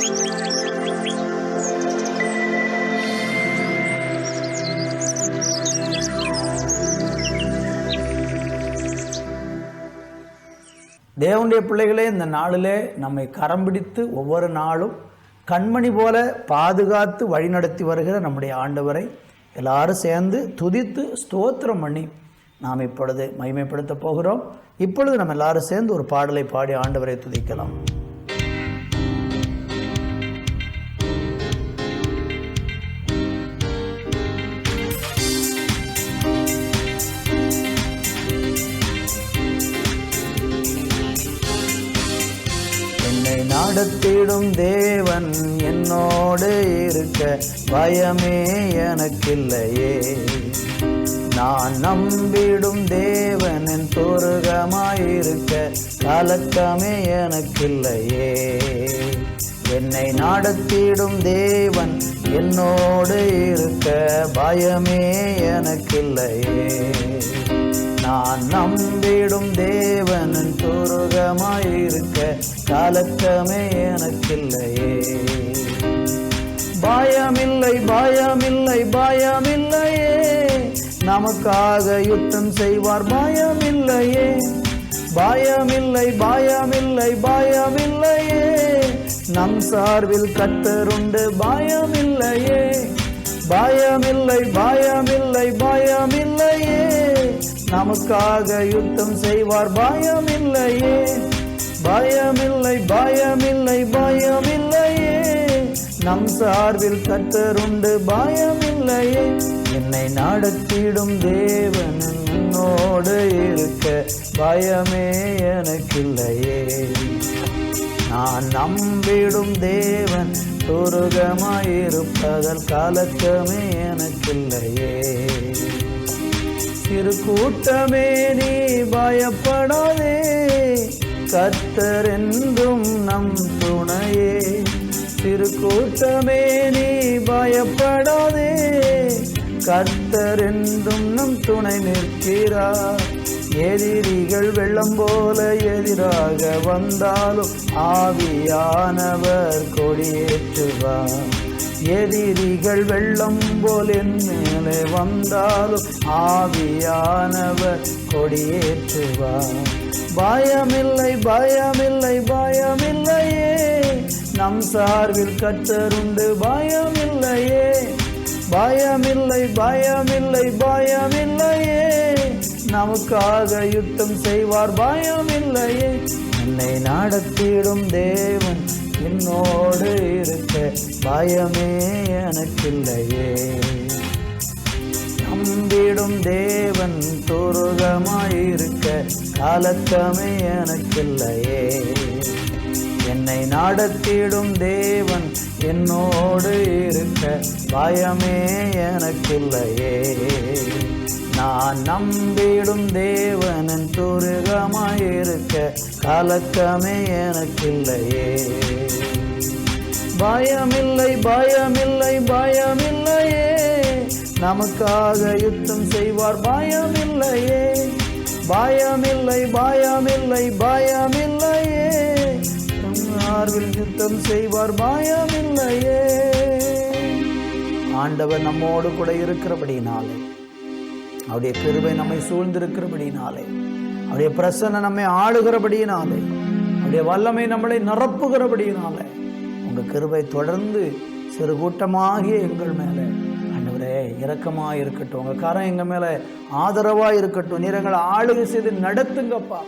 தேவனுடைய பிள்ளைகளே இந்த நாளிலே நம்மை கரம் பிடித்து ஒவ்வொரு நாளும் கண்மணி போல பாதுகாத்து வழிநடத்தி வருகிற நம்முடைய ஆண்டவரை எல்லாரும் சேர்ந்து துதித்து ஸ்தோத்திரம் பண்ணி நாம் இப்பொழுது மகிமைப்படுத்த போகிறோம். இப்பொழுது நம்ம எல்லாரும் சேர்ந்து ஒரு பாடலை பாடி ஆண்டவரை துதிக்கலாம். நடத்திடும் தேவன் என்னோடு இருக்க பயமே எனக்கில்லையே. நான் நம்பிடும் தேவன் என் துருகமாயிருக்க கலக்கமே எனக்கில்லையே. என்னை நடத்திடும் தேவன் என்னோடு இருக்க பயமே எனக்கில்லையே. நான் நம்பிடும் தேவனின் துருகமாயிருக்க கலக்கமே எனக்கில்லையே. பயமில்லை பயமில்லை பயமில்லையே. நமக்காக யுத்தம் செய்வார் பயமில்லையே. பயமில்லை பயமில்லை பயமில்லையே. நம் சார்பில் கத்தருண்டு பயமில்லையே. பயமில்லை பயமில்லை பயமில்லையே. நமக்காக யுத்தம் செய்வார் பயமில்லையே. பயமில்லை பயமில்லை பயமில்லையே. நம் சார்பில் கத்தருண்டு பயமில்லையே. என்னை நாடத்திடும் தேவன் இருக்க பயமே எனக்கில்லையே. நான் நம்பிடும் தேவன் துருகமாயிருப்பதல் கலக்கமே எனக்கில்லையே. சிறு கூட்டமே நீ பயப்படாதே. கத்தர் நம் துணையே. திருக்கூட்டமே நீ பயப்படாதே. கர்த்தர் நம் துணை நிற்கிறார். எதிரிகள் வெள்ளம் போல எதிராக வந்தாலும் ஆவியானவர் கொடியேற்றுவார். எதிரிகள் வெள்ளம் போல் என் மேலே வந்தாலும் ஆவியானவர் கொடியேற்றுவார். பயமில்லை பயமில்லை பயமில்லையே. நம் சார்பில் கத்தருண்டு பயமில்லையே. பயமில்லை பயமில்லை பயமில்லையே. நமக்காக யுத்தம் செய்வார் பயமில்லையே. என்னை நடத்திடும் தேவன் என்னோடு இருக்க பயமே எனக்கில்லையே. நம்பிடும் தேவன் துருகமாயிருக்க காலத்தமே எனக்கில்லையே. என்னை நாடத்திடும் தேவன் என்னோடு இருக்க பயமே எனக்கில்லையே. நான் நம்பிடும் தேவனின் துருகமாயிருக்க கலக்கமே எனக்கில்லையே. பயமில்லை பயமில்லை பயமில்லையே நமக்காக யுத்தம் செய்வார். பயமில்லையே. பயமில்லை பயமில்லை பயமில்லையே. ஆர்வில் யுத்தம் செய்வார். பயமில்லையே. ஆண்டவர் நம்மோடு கூட இருக்கிறபடினாலே அவருடைய கிருபை நம்மை சூழ்ந்திருக்கிறபடினாலே அவருடைய பிரசனை நம்மை ஆளுகிறபடியினாலே அவருடைய வல்லமை நம்மளை நிரப்புகிறபடியினாலே உங்கள் கிருபை தொடர்ந்து சிறு கூட்டமாகிய எங்கள் மேலே இரக்கமாக இருக்கட்டும். உங்கள் கரம் எங்கள் மேலே ஆதரவாக இருக்கட்டும். நீர் எங்களை ஆளுகை செய்து நடத்துங்கப்பா.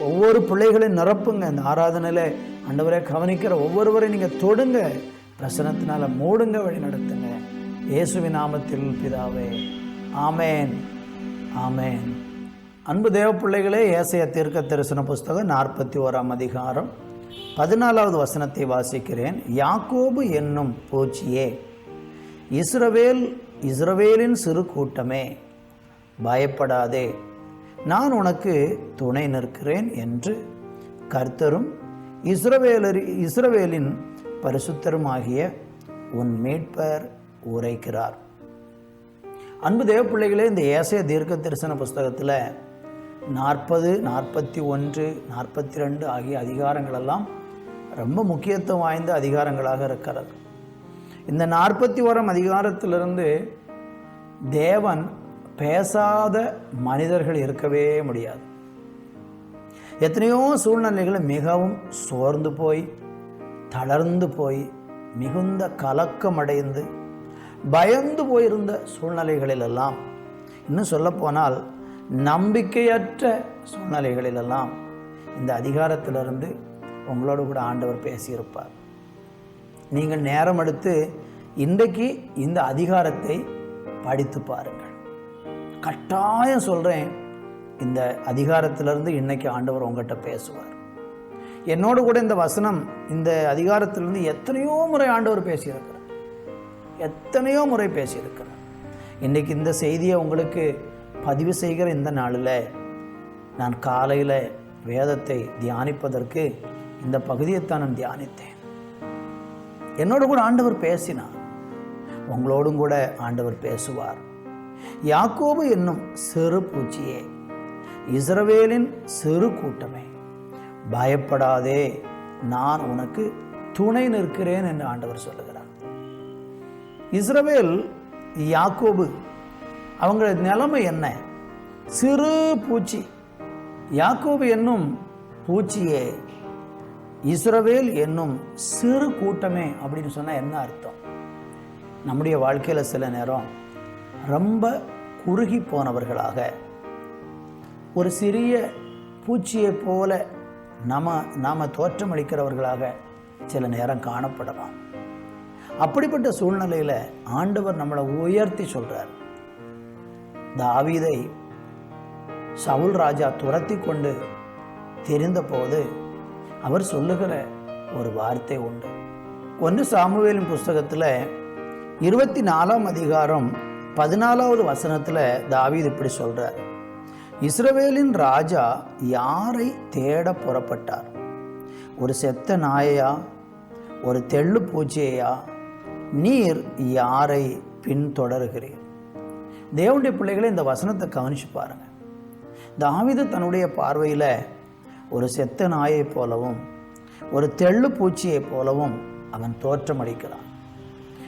ஒவ்வொரு பிள்ளைகளையும் நிரப்புங்க. இந்த ஆராதனையில் ஆண்டவரே கவனிக்கிற ஒவ்வொருவரையும் நீங்கள் தொடுங்க. பிரசனத்தினால மூடுங்க வழி நடத்துங்க. இயேசுவி நாமத்தில் பிதாவே. ஆமேன். ஆமேன். அன்பு தேவ பிள்ளைகளே ஏசைய தீர்க்க தரிசன புஸ்தகம் நாற்பத்தி ஓராம் அதிகாரம் பதினாலாவது வசனத்தை வாசிக்கிறேன். யாக்கோபு என்னும் பூச்சியே இஸ்ரவேல் இஸ்ரவேலின் சிறு கூட்டமே. பயப்படாதே. நான் உனக்கு துணை நிற்கிறேன் என்று கர்த்தரும் இஸ்ரவேலர் இஸ்ரவேலின் பரிசுத்தருமாகிய உன் மீட்பர் உரைக்கிறார். அன்பு தேவ பிள்ளைகளே இந்த ஏசைய தீர்க்க தரிசன புஸ்தகத்தில் நாற்பது நாற்பத்தி ஒன்று நாற்பத்தி ரெண்டு ஆகிய அதிகாரங்களெல்லாம் ரொம்ப முக்கியத்துவம் வாய்ந்த அதிகாரங்களாக இருக்கிறது. இந்த நாற்பத்தி ஓரம் அதிகாரத்திலிருந்து தேவன் பேசாத மனிதர்கள் இருக்கவே முடியாது. எத்தனையோ சூழ்நிலைகளை மிகவும் சோர்ந்து போய் தளர்ந்து போய் மிகுந்த கலக்கமடைந்து பயந்து போயிருந்த சூழ்நிலைகளிலெல்லாம் இன்னும் சொல்லப்போனால் நம்பிக்கையற்ற சூழ்நிலைகளிலெல்லாம் இந்த அதிகாரத்திலிருந்து உங்களோடு கூட ஆண்டவர் பேசியிருப்பார். நீங்கள் நேரம் எடுத்து இன்றைக்கு இந்த அதிகாரத்தை படித்து பாருங்கள். கட்டாயம் சொல்கிறேன் இந்த அதிகாரத்திலிருந்து இன்னைக்கு ஆண்டவர் உங்கள்கிட்ட பேசுவார். என்னோடு கூட இந்த வசனம் இந்த அதிகாரத்திலிருந்து எத்தனையோ முறை ஆண்டவர் பேசியிருக்கிறார். எத்தனையோ முறை பேசியிருக்கிறார். இன்றைக்கி இந்த செய்தியை உங்களுக்கு பதிவு செய்கிற இந்த நாளில் நான் காலையில் வேதத்தை தியானிப்பதற்கு இந்த பகுதியைத்தான் நான் தியானித்தேன். என்னோடு கூட ஆண்டவர் பேசினார். உங்களோடும் கூட ஆண்டவர் பேசுவார். யாக்கோபு என்னும் சிறு பூச்சியே இஸ்ரவேலின் சிறு கூட்டமே பயப்படாதே நான் உனக்கு துணை நிற்கிறேன் என்று ஆண்டவர் சொல்லுகிறார். இஸ்ரவேல் யாக்கோபு அவங்க நிலைமை என்ன? சிறு பூச்சி. யாக்கோபு என்னும் பூச்சியே இஸ்ரவேல் என்னும் சிறு கூட்டமே அப்படின்னு சொன்னால் என்ன அர்த்தம்? நம்முடைய வாழ்க்கையில் சில நேரம் ரொம்ப குறுகி போனவர்களாக ஒரு சிறிய பூச்சியை போல நம்ம நாம் தோற்றமளிக்கிறவர்களாக சில நேரம் காணப்படலாம். அப்படிப்பட்ட சூழ்நிலையில் ஆண்டவர் நம்மளை உயர்த்தி சொல்கிறார் தாவீதை சவுல் ராஜா துரத்தி கொண்டு தெரிந்தபோது அவர் சொல்லுகிற ஒரு வார்த்தை உண்டு. ஒன்று சாமுவேலின் புஸ்தகத்தில் இருபத்தி நாலாம் அதிகாரம் பதினாலாவது வசனத்தில் தாவீது இப்படி சொல்கிறார் இஸ்ரவேலின் ராஜா யாரை தேட புறப்பட்டார்? ஒரு செத்த நாயையா? ஒரு தெள்ளு பூச்சியையா? நீர் யாரை பின்தொடர்கிறீர்? தேவனுடைய பிள்ளைகளை இந்த வசனத்தை கவனிச்சு பாருங்கள் தாவிது தன்னுடைய பார்வையில் ஒரு செத்த நாயைப் போலவும் ஒரு தெள்ளு பூச்சியைப் போலவும் அவன் தோற்றமளிக்கிறான்.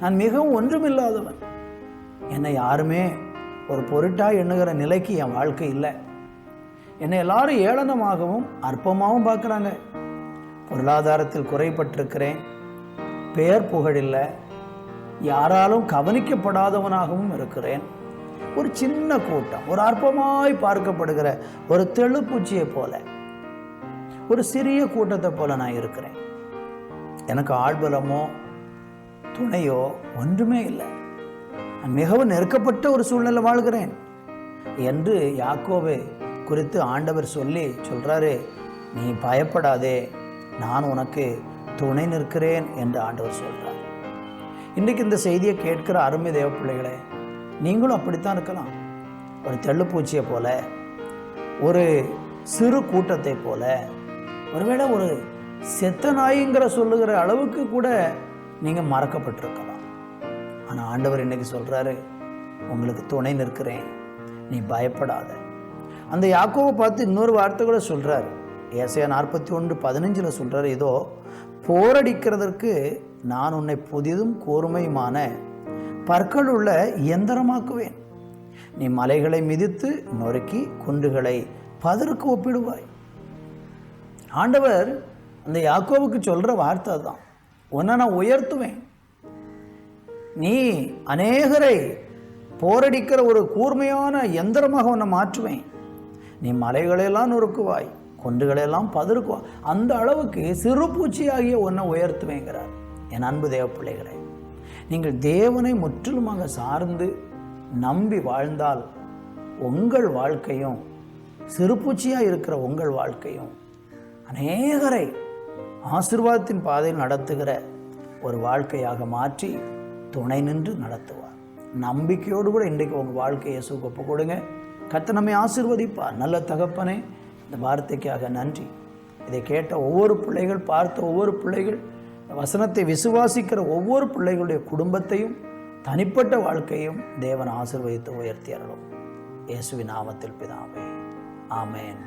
நான் மிகவும் ஒன்றுமில்லாதவன். என்னை யாருமே ஒரு பொருட்டாக எண்ணுகிற நிலைக்கு என் வாழ்க்கை இல்லை. என்னை எல்லாரும் ஏளனமாகவும் அற்பமாகவும் பார்க்குறாங்க. பொருளாதாரத்தில் குறைபட்டிருக்கிறேன். பெயர் புகழில்லை. யாராலும் கவனிக்கப்படாதவனாகவும் இருக்கிறேன். ஒரு சின்ன கூட்டம் ஒரு அற்பமாய் பார்க்கப்படுகிற ஒரு தெளுப்பூச்சியை போல. ஒரு சிறிய கூட்டத்தை போல நான் இருக்கிறேன். எனக்கு ஆழ்பலமோ துணையோ ஒன்றுமே இல்லை. நான் மிகவும் நெருக்கப்பட்ட ஒரு சூழ்நிலை வாழ்கிறேன் என்று யாக்கோவை குறித்து ஆண்டவர் சொல்லி சொல்கிறாரு நீ பயப்படாதே நான் உனக்கு துணை நிற்கிறேன் என்று ஆண்டவர் சொல்கிறார் இன்றைக்கு இந்த செய்தியை கேட்கிற அருமை தேவ பிள்ளைகளே நீங்களும் அப்படித்தான் இருக்கலாம். ஒரு தெள்ளுப்பூச்சியை போல ஒரு சிறு கூட்டத்தை போல ஒருவேளை ஒரு செத்த நாய்ங்கிற சொல்லுகிற அளவுக்கு கூட நீங்கள் மறக்கப்பட்டிருக்கலாம். ஆனால் ஆண்டவர் இன்னைக்கு சொல்கிறாரு உங்களுக்கு துணை நிற்கிறேன். நீ பயப்படாத. அந்த யாக்கோவை பார்த்து இன்னொரு வார்த்தை கூட சொல்கிறார் ஏசையா நாற்பத்தி ஒன்று பதினஞ்சில் சொல்கிறார் இதோ போரடிக்கிறதற்கு நான் உன்னை புதிதும் கூர்மையுமான பற்களுள்ள இயந்திரமாக்குவேன். நீ மலைகளை மிதித்து நொறுக்கி குண்டுகளை பதருக்கு ஒப்பிடுவாய். ஆண்டவர் அந்த யாக்கோவுக்கு சொல்கிற வார்த்தை தான் உன்னை நான் உயர்த்துவேன். நீ அநேகரை போரடிக்கிற ஒரு கூர்மையான எந்திரமாக உன்னை மாற்றுவேன். நீ மலைகளையெல்லாம் நொறுக்குவாய் கொண்டுகளையெல்லாம் பதறுக்குவாய். அந்த அளவுக்கு சிறு பூச்சியாகிய உன்னை உயர்த்துவேங்கிறார். என் அன்பு தேவ பிள்ளைகளை நீங்கள் தேவனை முற்றிலுமாக சார்ந்து நம்பி வாழ்ந்தால் உங்கள் வாழ்க்கையும் சிறுபூச்சியாக இருக்கிற உங்கள் வாழ்க்கையும் அநேகரை ஆசிர்வாதத்தின் பாதையில் நடத்துகிற ஒரு வாழ்க்கையாக மாற்றி துணை நின்று நடத்துவார். நம்பிக்கையோடு கூட இன்றைக்கு உங்கள் வாழ்க்கையை ஒப்பு கொடுங்க. கத்த நம்மை ஆசிர்வதிப்பார். நல்ல தகப்பனே இந்த வார்த்தைக்காக நன்றி. இதை கேட்ட ஒவ்வொரு பிள்ளைகள் பார்த்த ஒவ்வொரு பிள்ளைகள் வசனத்தை விசுவாசிக்கிற ஒவ்வொரு பிள்ளைகளுடைய குடும்பத்தையும் தனிப்பட்ட வாழ்க்கையும் தேவன் ஆசிர்வதித்து உயர்த்தி அருளும். இயேசுவின் நாமத்தில் பிதாவே. ஆமேன்.